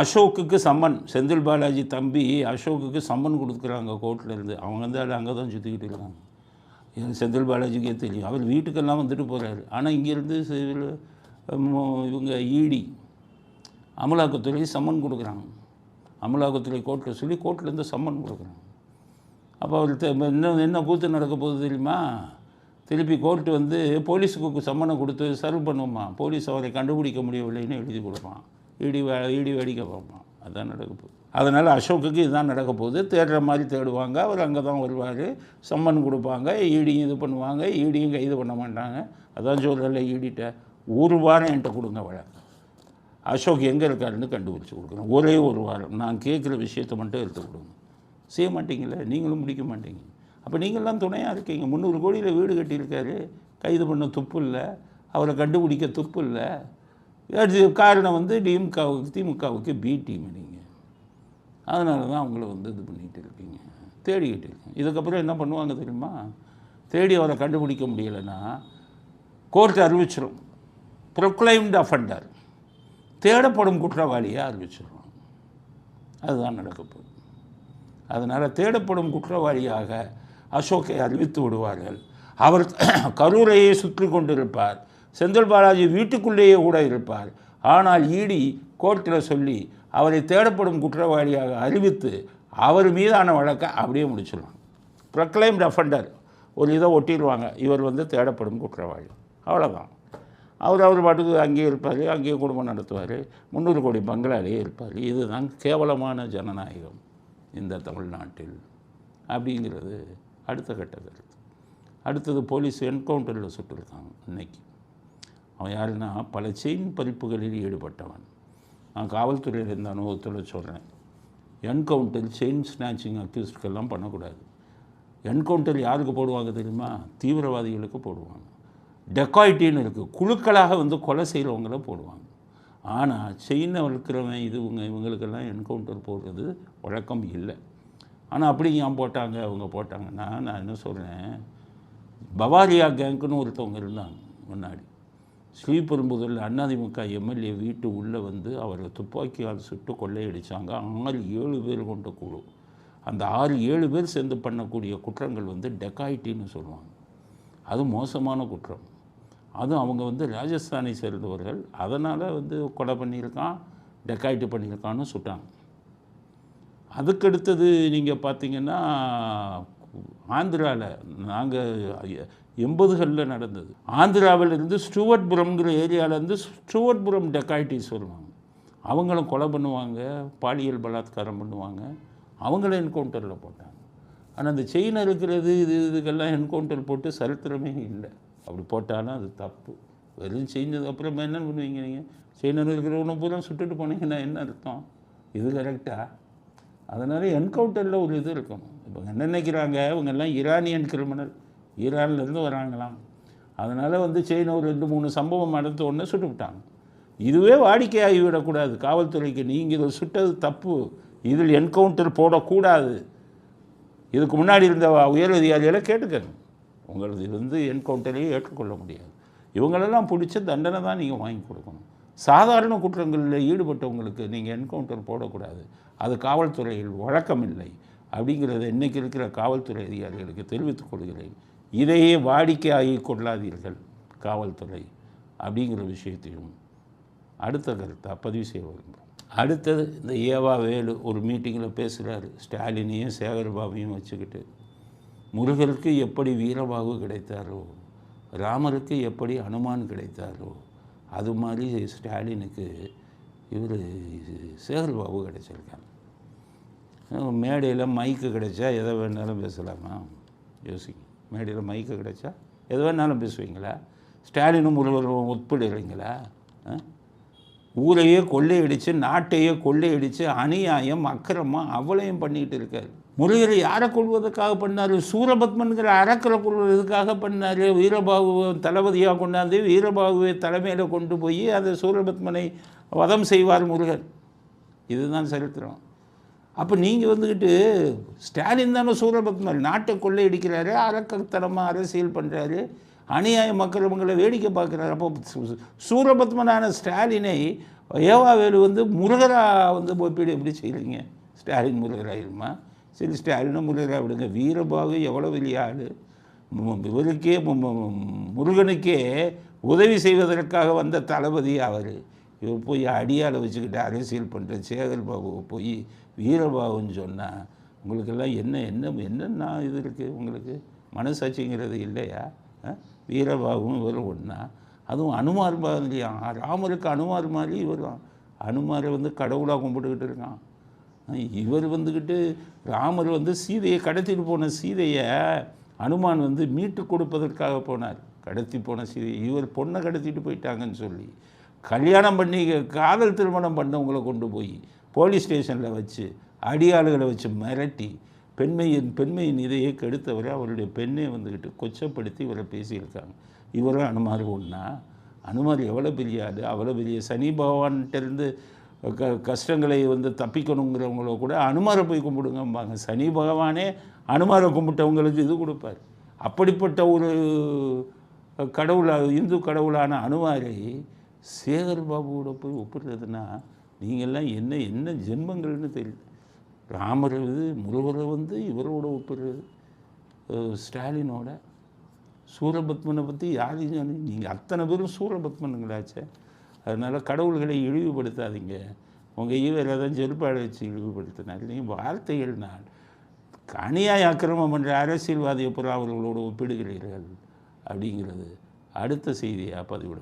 அசோக்குக்கு summon. Senthil Balaji தம்பி அசோக்குக்கு summon கொடுக்குறாங்க கோர்ட்லேருந்து அவங்க வந்து அது அங்கே தான் சுற்றிக்கிட்டு இருக்காங்க. இது செந்தில் பாலாஜிக்கே தெரியும். அவர் வீட்டுக்கெல்லாம் வந்துட்டு போகிறாரு ஆனால் இங்கேருந்து சிவில் இவங்க ஈடி அமலாக்கத்துறை சம்மன் கொடுக்குறாங்க. அமலாக்கத்துறை கோர்ட்டில் சொல்லி கோர்ட்லேருந்து சம்மன் கொடுக்குறாங்க. அப்போ அவர் இன்னும் என்ன என்ன கூத்து நடக்க போகுது தெரியுமா? திருப்பி கோர்ட்டு வந்து போலீஸுக்கு சம்மனை கொடுத்து சர்வ் பண்ணுவோமா? போலீஸ் அவரை கண்டுபிடிக்க முடியவில்லைன்னு எழுதி கொடுப்பான். இடி வே இடி வேடிக்கை பார்ப்பான் அதான் நடக்க போகுது அதனால் அசோக்குக்கு இதுதான் நடக்க போகுது. தேடுற மாதிரி தேடுவாங்க. அவர் அங்கே தான் வருவார். சம்மன் கொடுப்பாங்க. ஈடியும் இது பண்ணுவாங்க. ஈடியும் கைது பண்ண மாட்டாங்க. அதான் சொல்லல ஈடிட்ட ஒரு வாரம் என்கிட்ட கொடுங்க வழக்கு. அசோக் எங்கே இருக்காருன்னு கண்டுபிடிச்சி கொடுக்குறோம் ஒரே ஒரு வாரம். நான் கேட்குற விஷயத்தை மட்டும் எடுத்து கொடுங்க செய்ய மாட்டீங்களே நீங்களும் முடிக்க மாட்டீங்க. அப்போ நீங்கள்லாம் துணையாக இருக்கீங்க. முந்நூறு கோடியில் வீடு கட்டியிருக்காரு. கைது பண்ண துப்பு இல்லை. அவரை கண்டுபிடிக்க துப்பு இல்லை. காரணம் வந்து டிஎம்காவுக்கு திமுகவுக்கு பி டீம் நீங்கள் அதனால தான் அவங்கள வந்து இது பண்ணிகிட்டு இருக்கீங்க. தேடிக்கிட்டு இருக்கீங்க. இதுக்கப்புறம் என்ன பண்ணுவாங்க தெரியுமா? தேடி அவரை கண்டுபிடிக்க முடியலைன்னா கோர்ட் அறிவிச்சிடும் ப்ரொக்ளைம்டு அஃபண்டர் தேடப்படும் குற்றவாளியாக அறிவிச்சிடும் அதுதான் நடக்கப்போகுது அதனால் தேடப்படும் குற்றவாளியாக அசோக்கை அறிவித்து விடுவார்கள். அவர் கரூரையே சுற்றி கொண்டிருப்பார். செந்தில் பாலாஜி வீட்டுக்குள்ளேயே கூட இருப்பார். ஆனால் ஈடி கோர்ட்டில் சொல்லி அவரை தேடப்படும் குற்றவாளியாக அறிவித்து அவர் மீதான வழக்கை அப்படியே முடிச்சிடலாம் ப்ரக்ளைம் அஃபண்டர் ஒரு இதை ஒட்டிடுவாங்க. இவர் வந்து தேடப்படும் குற்றவாளி. அவ்வளோதான் அவர் அவர் பாட்டுக்கு அங்கேயே இருப்பார். அங்கேயே குடும்பம் நடத்துவார். முந்நூறு கோடி பங்களாலேயே இருப்பார். இதுதான் கேவலமான ஜனநாயகம் இந்த தமிழ்நாட்டில். அப்படிங்கிறது அடுத்த கட்ட கருத்து. அடுத்தது போலீஸ் என்கவுண்டரில் சுட்டிருக்காங்க இன்றைக்கி அவன் யாருன்னா பல செயின் பறிப்புகளில் ஈடுபட்டவன். நான் காவல்துறையில் இருந்த அனுபவத்தில் சொல்கிறேன் என்கவுண்டர் செயின் ஸ்நாச்சிங் அக்யூஸ்டுக்கெல்லாம் பண்ணக்கூடாது. என்கவுண்டர் யாருக்கு போடுவாங்க தெரியுமா? தீவிரவாதிகளுக்கு போடுவாங்க. டெக்காய்டின்னு இருக்குது குழுக்களாக வந்து கொலை செய்கிறவங்கள போடுவாங்க. ஆனால் செயினை வளர்க்குறவன் இது இவங்க இவங்களுக்கெல்லாம் என்கவுண்டர் போடுறது வழக்கம் இல்லை. ஆனால் அப்படி ஏன் போட்டாங்க? அவங்க போட்டாங்கன்னா நான் என்ன சொல்கிறேன் பவாரியா கேங்க்குன்னு ஒருத்தவங்க இருந்தாங்க முன்னாடி. ஸ்ரீபெரும்புதூரில் அதிமுக எம்எல்ஏ வீட்டு உள்ளே வந்து அவரை துப்பாக்கியால் சுட்டு கொள்ளையடிச்சாங்க. ஆறு ஏழு பேர் கொண்ட குழு. அந்த ஆறு ஏழு பேர் சேர்ந்து பண்ணக்கூடிய குற்றங்கள் வந்து டெக்காய்டின்னு சொல்லுவாங்க. அது மோசமான குற்றம். அதுவும் அவங்க வந்து ராஜஸ்தானை சேர்ந்தவர்கள். அதனால் வந்து கொலை பண்ணியிருக்கான் டெக்காய்ட்டு பண்ணியிருக்கான்னு சுட்டாங்க. அதுக்கடுத்தது நீங்கள் பார்த்தீங்கன்னா ஆந்திராவில் நாங்கள் எண்பதுகளில் நடந்தது. ஆந்திராவிலிருந்து ஸ்டூவர்ட்புரம்ங்கிற ஏரியாவிலேருந்து ஸ்டூவர்ட்புரம் டெக்காய்டிஸ் வருவாங்க. அவங்களும் கொலை பண்ணுவாங்க பாலியல் பலாத்காரம் பண்ணுவாங்க. அவங்கள என்கவுண்டரில் போட்டாங்க. ஆனால் அந்த செயின் இருக்கிறது இது இதுக்கெல்லாம் என்கவுண்டர் போட்டு சரித்திரமே இல்லை. அப்படி போட்டாலும் அது தப்பு. வெறும் செஞ்சது அப்புறம் என்ன பண்ணுவீங்க நீங்கள் செயினர் இருக்கிறவனை பூரா சுட்டுட்டு போனீங்கன்னா என்ன அர்த்தம்? இது கரெக்டாக அதனால் என்கவுண்டரில் ஒரு இது இருக்கணும். இப்போ என்ன நினைக்கிறாங்க? இவங்கெல்லாம் ஈரானியன் கிரிமினல். ஈரான்லேருந்து வராங்களாம். அதனால் வந்து சைனா ஒரு ரெண்டு மூணு சம்பவம் நடத்த உடனே சுட்டு விட்டாங்க இதுவே வாடிக்கையாகி விடக்கூடாது. காவல்துறைக்கு நீங்கள் இதை சுட்டது தப்பு. இதில் என்கவுண்டர் போடக்கூடாது. இதுக்கு முன்னாடி இருந்த உயர் அதிகாரிகளை கேட்டுக்கங்க. உங்களது இருந்து என்கவுண்டரையே ஏற்றுக்கொள்ள முடியாது. இவங்களெல்லாம் பிடிச்ச தண்டனை தான் நீங்கள் வாங்கி கொடுக்கணும். சாதாரண குற்றங்களில் ஈடுபட்டவங்களுக்கு நீங்கள் என்கவுண்டர் போடக்கூடாது. அது காவல்துறையில் வழக்கம் இல்லை அப்படிங்கிறத இன்றைக்கி இருக்கிற காவல்துறை அதிகாரிகளுக்கு தெரிவித்துக் கொள்கிறேன். இதையே வாடிக்கையாகி கொள்ளாதீர்கள் காவல்துறை அப்படிங்கிற விஷயத்தையும். அடுத்த கருத்தை பதிவு செய்ய விரும்புகிறோம் அடுத்தது இந்த ஏவா வேலு ஒரு மீட்டிங்கில் பேசுகிறாரு ஸ்டாலினையும் சேகர்பாபையும் வச்சுக்கிட்டு. முருகருக்கு எப்படி வீரபாகு கிடைத்தாரோ ராமருக்கு எப்படி அனுமான் கிடைத்தாரோ அது மாதிரி ஸ்டாலினுக்கு இவர் சேகர்பாபு கிடைச்சிருக்காங்க மேடையில் மைக்கு கிடைச்சா எதை வேணாலும் பேசலாமா? யோசிங்க. மேடையில் மைக்கு கிடைச்சா எதை வேணாலும் பேசுவீங்களா? ஸ்டாலினும் முருகரும் ஒப்பிடுறீங்களா? ஊரையே கொள்ளையடித்து நாட்டையே கொள்ளையடித்து அநியாயம் அக்கிரமம் அவளையும் பண்ணிகிட்டு இருக்கார். முருகரை யாரை கொள்வதற்காக பண்ணார்? சூரபத்மன்கிற அறக்கரை கொள்வதற்காக பண்ணார். வீரபாகுவை தளபதியாக கொண்டாந்து வீரபாகுவை தலைமையில் கொண்டு போய் அந்த சூரபத்மனை வதம் செய்வார் முருகன். இதுதான் சரித்திரம். அப்போ நீங்கள் வந்துக்கிட்டு ஸ்டாலின் தானே சூரபத்மன் நாட்டை கொள்ளையடிக்கிறாரு அரக்கத்தனமாக அரசியல் பண்ணுறாரு அநியாய மக்களவங்களை வேடிக்கை பார்க்குறாரு. அப்போ சூரபத்மனான ஸ்டாலினை ஏவாவேலு வந்து முருகரா வந்து ஒப்பீடு எப்படி செய்கிறீங்க ஸ்டாலின் முருகராயிருமா சரி ஸ்டாலினை முருகரா விடுங்க. வீரபாகு எவ்வளோ பெரிய ஆள். இவருக்கே முருகனுக்கே உதவி செய்வதற்காக வந்த தளபதி அவர். இவர் போய் அடியாளை வச்சுக்கிட்டு அரசியல் பண்ணுற சேகர் பாபுவை போய் வீரபாகுன்னு சொன்னால் உங்களுக்கெல்லாம் என்ன என்ன என்னென்ன இது இருக்குது உங்களுக்கு? மனசாட்சிங்கிறது இல்லையா? வீரபாகும் வீரபாகுவும் இவரும் ஒன்றா அதுவும் அனுமார் மாதிரியா ராமருக்கு அனுமார் மாதிரி இவர் அனுமாரை வந்து கடவுளாக கும்பிட்டுக்கிட்டு இருக்கான். இவர் வந்துக்கிட்டு ராமர் வந்து சீதையை கடத்திட்டு போன சீதையை அனுமான் வந்து மீட்டு கொடுப்பதற்காக போனார். கடத்தி போன சீதை இவர் பொண்ணை கடத்திட்டு போயிட்டாங்கன்னு சொல்லி கல்யாணம் பண்ணி காதல் திருமணம் பண்ணவங்களை கொண்டு போய் போலீஸ் ஸ்டேஷனில் வச்சு அடியாளுகளை வச்சு மிரட்டி பெண்மையின் பெண்மையின் இதையே கெடுத்தவரை அவருடைய பெண்ணை வந்துக்கிட்டு கொச்சப்படுத்தி இவரை பேசியிருக்காங்க. இவரும் அனுமார் ஒன்றா அனுமார் எவ்வளோ பெரிய அவ்வளோ பெரிய சனி பகவான்கிட்டருந்து க கஷ்டங்களை வந்து தப்பிக்கணுங்கிறவங்களோ கூட அனுமாரை போய் கும்பிடுங்கம்பாங்க. சனி பகவானே அனுமாரை கும்பிட்டவங்களுக்கு இது கொடுப்பார். அப்படிப்பட்ட ஒரு கடவுளாக இந்து கடவுளான அனுமாரை சேகர் பாபுவோட போய் ஒப்பிடுறதுன்னா நீங்கள்லாம் என்ன என்ன ஜென்மங்கள்னு தெரியல. ராமர் இது முருகரை வந்து இவரோட ஒப்பிடுறது ஸ்டாலினோட. சூரபத்மனை பற்றி யாரையும் சொன்னி நீங்கள் அத்தனை பேரும் சூரபத்மனுங்களாச்சே அதனால் கடவுள்களை இழிவுபடுத்தாதீங்க. உங்கள் ஈவர் தான் செருப்பாடை வச்சு இழிவுபடுத்தினார். நீங்கள் வார்த்தைகள் நான் கனியாய் அக்கிரமம் என்ற அரசியல்வாதியை புற அவர்களோடு ஒப்பிடுகிறீர்கள் அப்படிங்கிறது அடுத்த செய்தியாக பதிவிட